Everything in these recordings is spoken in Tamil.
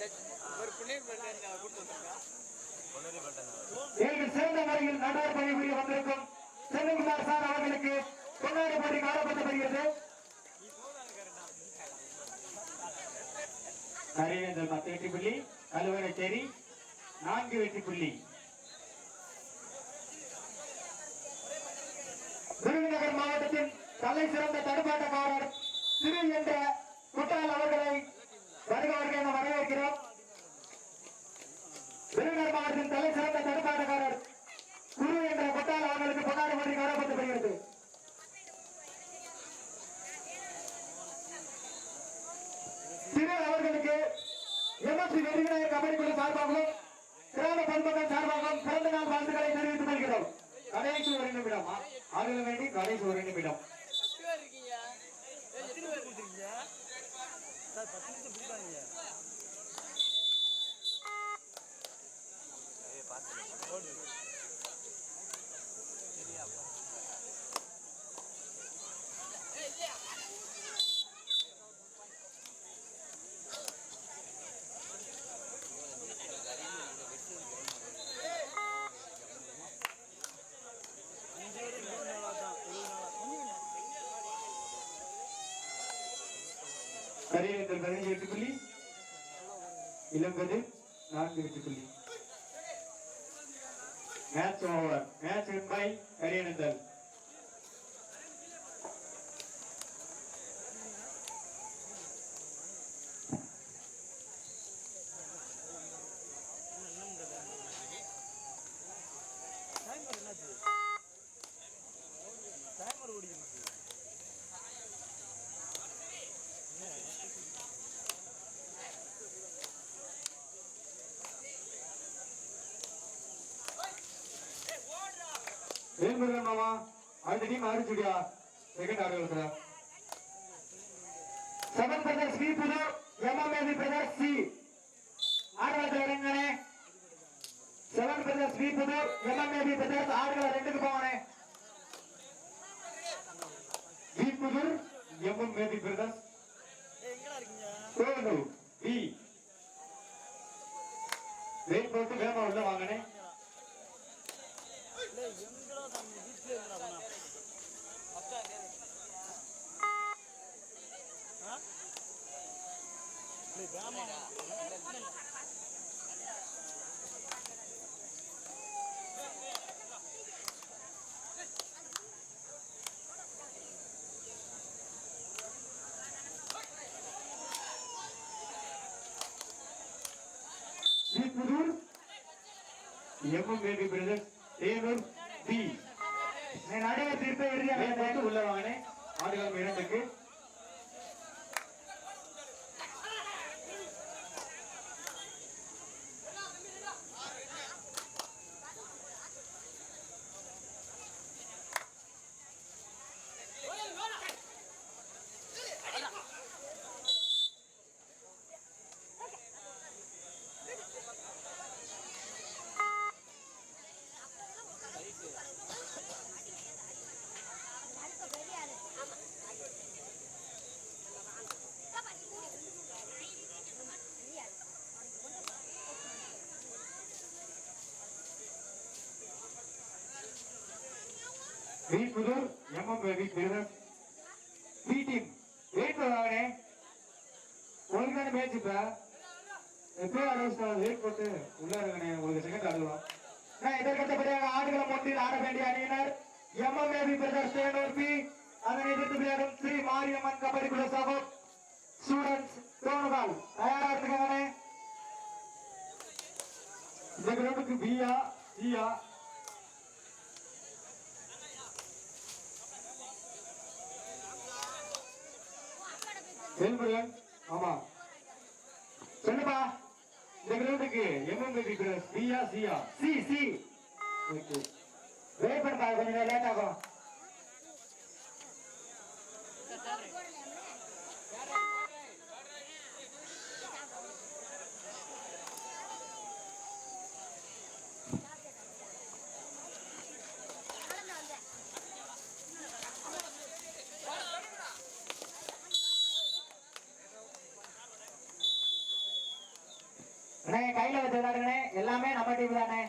ஒரு ஏழு சிறந்த முறையில் நடார் பணிபுரிய வந்திருக்கும் செல்வகுமார் சார் அவர்களுக்கு போட்டி காணப்பட்டு நரேந்திரன் பத்து வெற்றி புள்ளி கழுவரச்சேரி நான்கு வெற்றி புள்ளி விருதுநகர் மாவட்டத்தின் தலை சிறந்த தடுப்பாட்டக்காரர் திரு என்ற குட்டால் அவர்களை என விருதுநகர் மாவட்டத்தின் தலை சிறந்த தடுப்பாட்டக்காரர் குரு என்ற குட்டால் அவர்களுக்கு பொன்னாடி போட்டி காணப்பட்டு திரு அவர்களுக்கு எம்எஸ்சி கபடி குழு சார்பாகவும் கிராம சார்பாகவும் பிறந்த நாள் வாழ்த்துக்களை தெரிவித்துக் கொள்கிறோம். கடைசி ஒரு நிமிடம். ஆளுக வேண்டி கடைசி ஒரு நிமிடம். சார் பத்து நிமிஷம் பிடிக்காதீங்க கரியேந்தல் பதினஞ்சு வெற்றி புள்ளி இளம்பது நான்கு வெற்றி புள்ளி match over match win by Kariyenthal Velmurugan மாமா? அடுத்த டீம் அடிச்சுடியா செகண்ட் ஆடுகளத்துல செவன் பிரதர்ஸ் வி புது எம்எம்ஏவி பிரதர்ஸ் சி ஆடுகளத்துல இறங்கனே. செவன் பிரதர்ஸ் வி புது எம்எம்ஏவி பிரதர்ஸ் ஆடுகள ரெண்டுக்கு போவானே. வி புது எம்எம்ஏவி பிரதர்ஸ் ஏய் வி வெயிட் போட்டு வேகமா உள்ள வாங்கினேன். நம்ம வீட்ல இருக்கடா பண்ணா ஆ டேய் வேமா V Pudur MMAV brothers Thenur B நான் நடுவர் திருப்பி இறுதியாக உள்ள வாங்கினேன் ஆடுகளம் இரண்டுக்கு V Pudur MMAV brothers B team weight வாங்கினே ஒழுங்கான மேட்ச் இப்ப எப்போ ஆரம்பிச்சா வெயிட் போட்டு உள்ள இருங்கண்ணே உங்களுக்கு செகண்ட் ஆடலாம் நான் இதற்கடுத்தபடியாக ஆடுகளம் ஒன்றில் ஆட வேண்டிய அணியினர் பி அதனை எதிர்த்து விளையாடும் ஸ்ரீ மாரியம்மன் கபடி குழு சபம் ஸ்டூடெண்ட்ஸ் தயாரா இருக்காங்கண்ணே இந்த கிரவுண்டுக்கு பியா சியா வேல்முருகன் ஆமா. சொல்லுப்பா இந்த கிரவுண்டுக்கு எம்எம்பி கிரஸ் பியா சியா. சி சி. ஓகே. வெயிட் பண்ணுப்பா கொஞ்சம் லேட் ஆகும் அண்ணே கையில வச்சு விளையாடுங்கண்ணே எல்லாமே நம்ம டீம் தானே?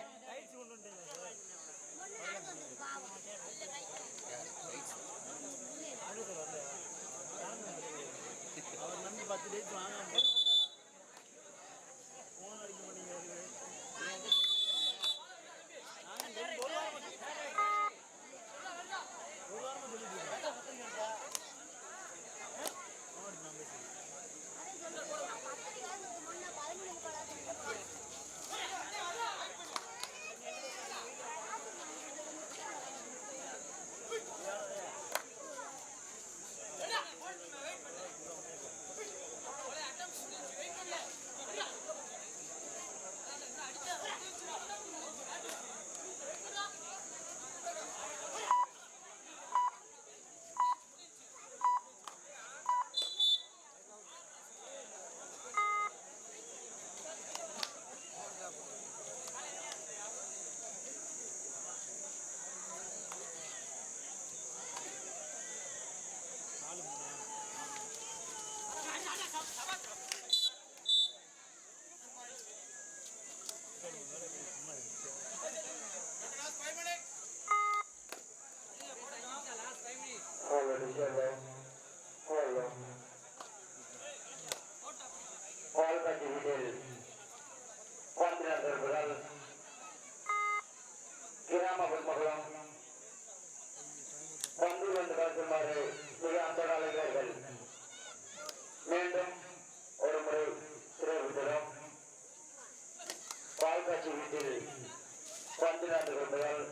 வந்து நடந்து கொண்டதால்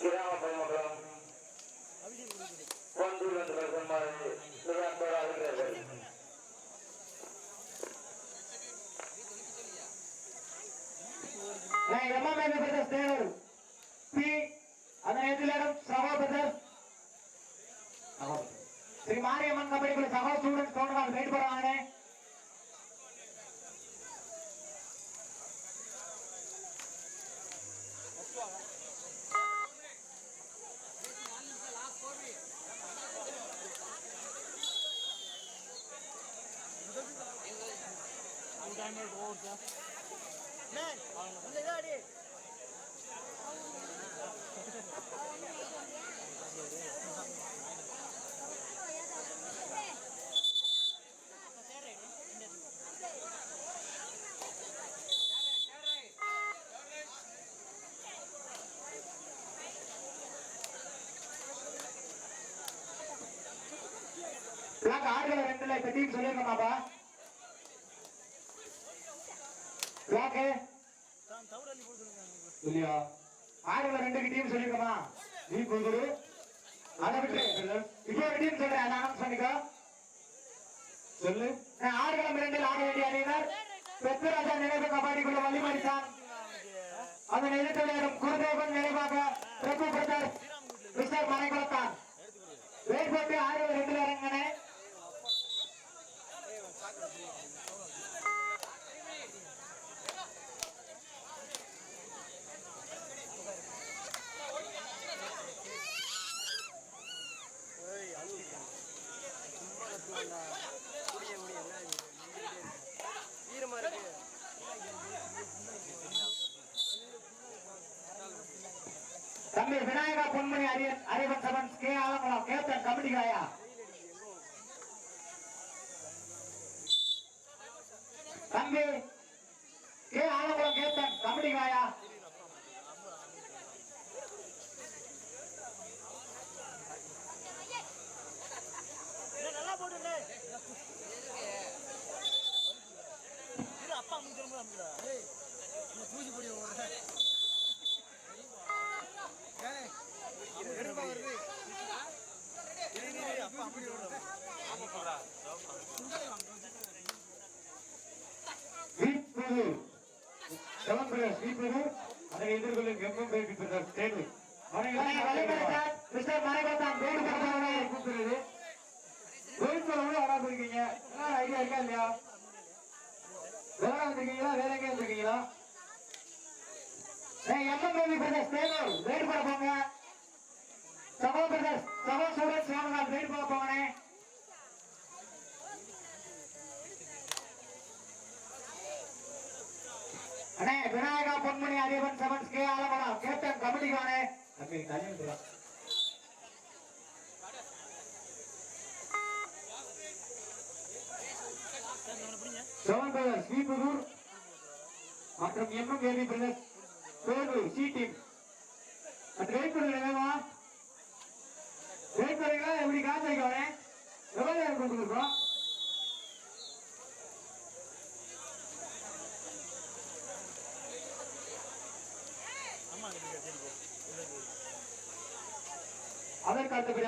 கிராம பொதுமக்களும் வந்து வந்து கலந்துமாறு மிக அன்போடு அழைக்கிறார்கள் நான் எம்எம்ஏ பிரதர்ஸ் தேவர் பி அதன் சகோ பிரதர்ஸ் ஸ்ரீ மாரியம்மன் கபடிக்குள்ள சகோ டைம் பிளாக் ஆடுகள ரெண்டுல இப்ப டீம் சொல்லிருக்கோமாப்பா பிளாக்கு தான் தவிர அள்ளி கொடுத்துருக்காங்க இல்லையா ஆடுகள ரெண்டுக்கு டீம் சொல்லிருக்கமா? நீ கொடுக்குது அதை விட்டு இப்போ ஒரு டீம் சொல்றேன். நான் அனௌன்ஸ் சொல்லு. ஆடுகளம் இரண்டில் ஆட வேண்டிய அணியினர் பெத்தராஜா நினைவு கபாடிக்குள்ள வழிமறித்தான் அதன் எதிர்த்து விளையாடும் குருதேவன் நினைவாக பிரபு பிரதர் மிஸ்டர் மனைக்குளத்தான் வெயிட் ஆடுகள் இரண்டில் இறங்கினேன். தம்பி Vinayaka Ponmani Ariyan Arivan seven K Alangulam captain kabaddi காயா அதை எதிர்கொள்ளும் எம்எம் தேர்வு மிஸ்டர் மறைவத்தான் வேறு கூப்பிடுறது ஐடியா இருக்கா இல்லையா? வந்திருக்கீங்களா? வேற எங்க வந்திருக்கீங்களா? எம்எம் பேபி பிரதர்ஸ் தேர்வு பண்ண போங்க. சகோ பிரதர்ஸ் பண்ண போங்கண்ணே. அண்ணே Vinayaka Ponmani Arivan sevens K Alamalam captain கமிட்டிக்கானே தம்பி பிடிங்க செவன் பிரதர் ஸ்ரீபுதூர் மற்றும் எம்எம் ஏவி பிரதர்ஸ் தோல்வி சி டீம் வெயிட் பண்ணுங்க வேகமா வெயிட் பண்ணுங்க எப்படி காசு வைக்கவே எவ்வளோ கொடுத்துருக்கோம் ஆமாம் சரி சரி போ அதற்கு